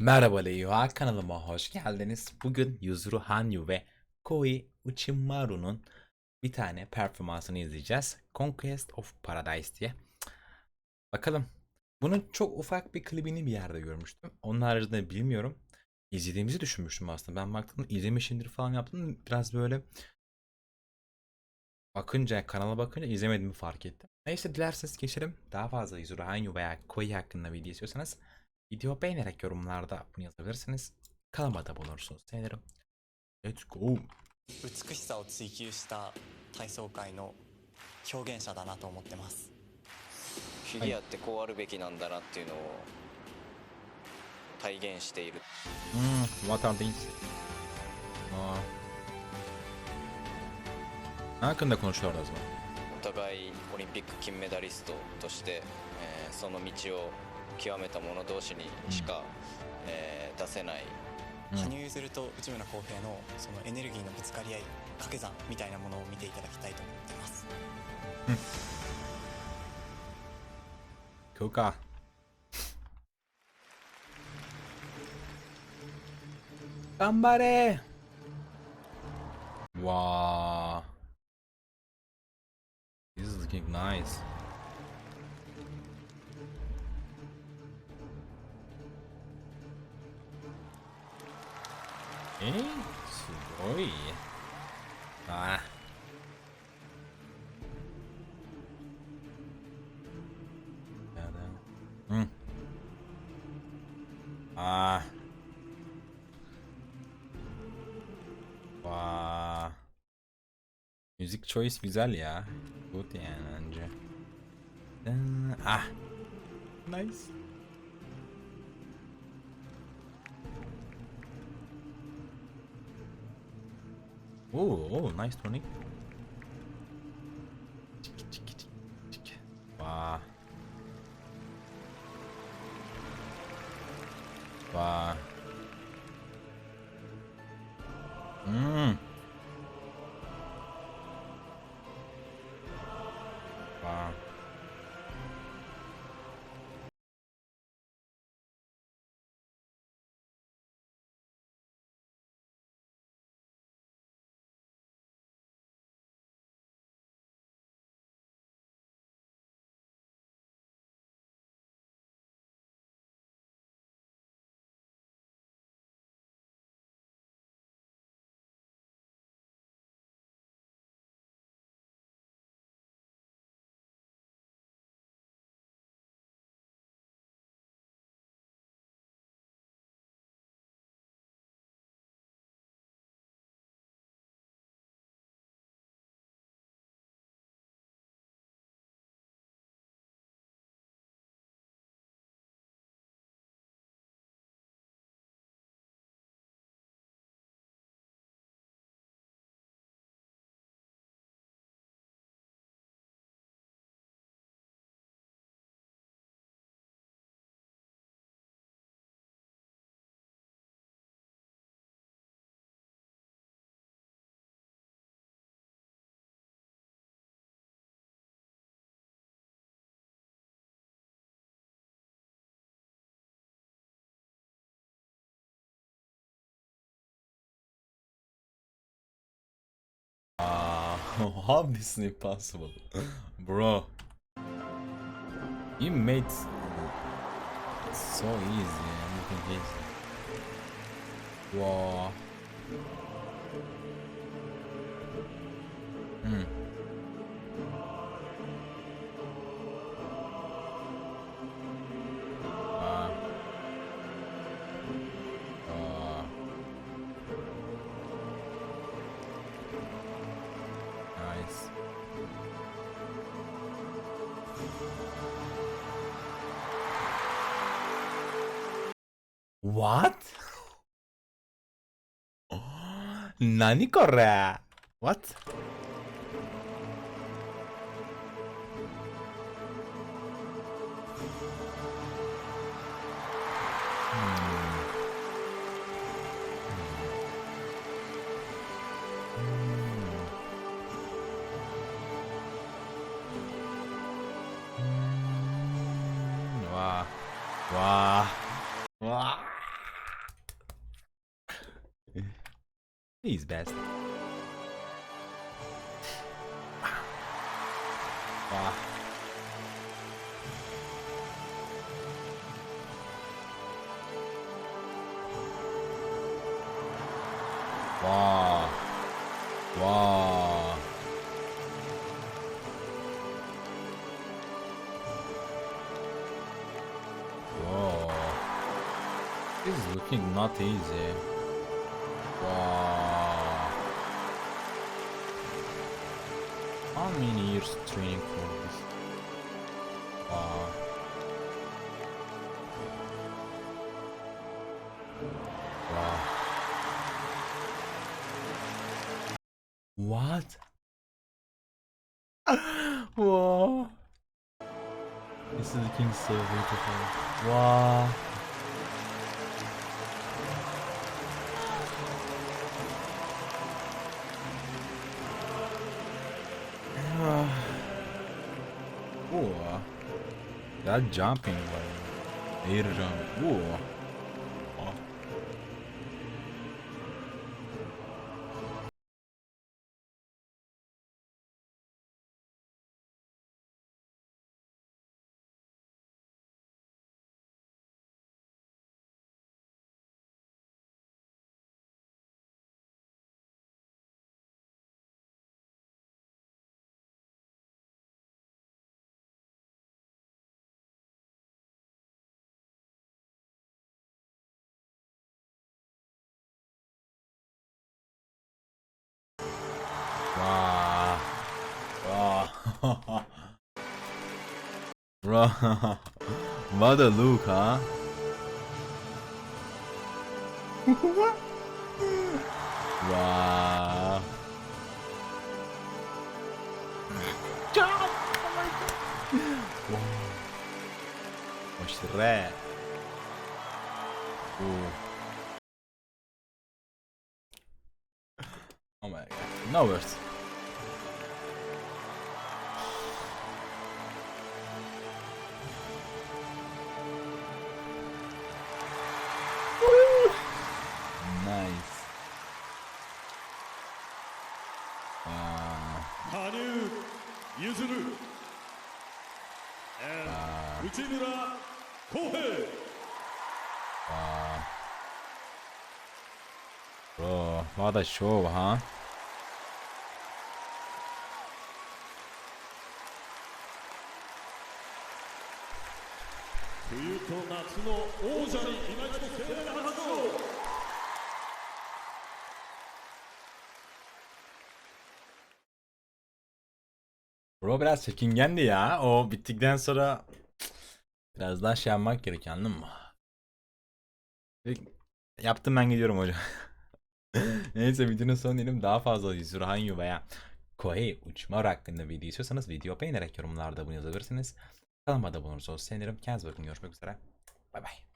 Merhaba Leyva kanalıma hoş geldiniz. Bugün Yuzuru Hanyu ve Koi Uchimaru'nun bir tane performansını izleyeceğiz. Conquest of Paradise diye. Bakalım. Bunun çok ufak bir klibini bir yerde görmüştüm. Onun haricinde bilmiyorum. İzlediğimizi düşünmüştüm aslında. Ben baktım izlemişimdir falan yaptım. Biraz böyle bakınca kanala bakınca izlemediğimi fark ettim. Neyse dilerseniz geçelim. Daha fazla Yuzuru Hanyu veya Koi hakkında video istiyorsanız Video beğenerek yorumlarda bunu yazabilirsiniz. Kanalıma da bulunursunuz. Sevinirim. Let's go. 美しさを追求した体操界の表現者だなと思ってますフィギュアってこうあるべきなんだなっていうのを体現している Hmm, what are these? Aa. Ne hakkında konuşuyorlar o zaman? お互いオリンピック金メダリストとして、えーその道を極めた者同士にしか、えー出せないうん羽生結弦と内村航平のそのエネルギーのぶつかり合い掛け算みたいなものを見ていただきたいと思ってます食うか。頑張れわー。This is looking nice. えー、すごいああうん。ああ。Vaa. Ah. Ah. Müzik choice güzel ya. Good yani bence. Ah. Nice. Oo, oo, nice Tony. Çık, çık, çık, çık. How this is impossible, bro? You made it so easy. Everything easy. Wow. What? 何これ What? He's best. Wow. Wow. Wow. Whoa. This is looking not easy. Wow. How many years training for this? Wow. What? Whoa. This is looking so beautiful. Wow. That jumping like air jump. Whoa. A look, huh? wow. Jump! Oh my god. Wow. What's that? Ooh. Oh my god. No words. 김유라 고해 ah. Bro, what a show, huh? Bro biraz çekingendi ya. O bittikten sonra biraz daha şey yapmak gerekiyor anladın mı? Yaptım ben gidiyorum hocam. Neyse videonun sonu diyelim. Daha fazla Yuzuru Hanyu veya Koei uçma hakkında video istiyorsanız video beğenerek yorumlarda bunu yazabilirsiniz. Kanalıma da bulunursanız sevinirim. Kendinize bakın. Görüşmek üzere. Bay bay.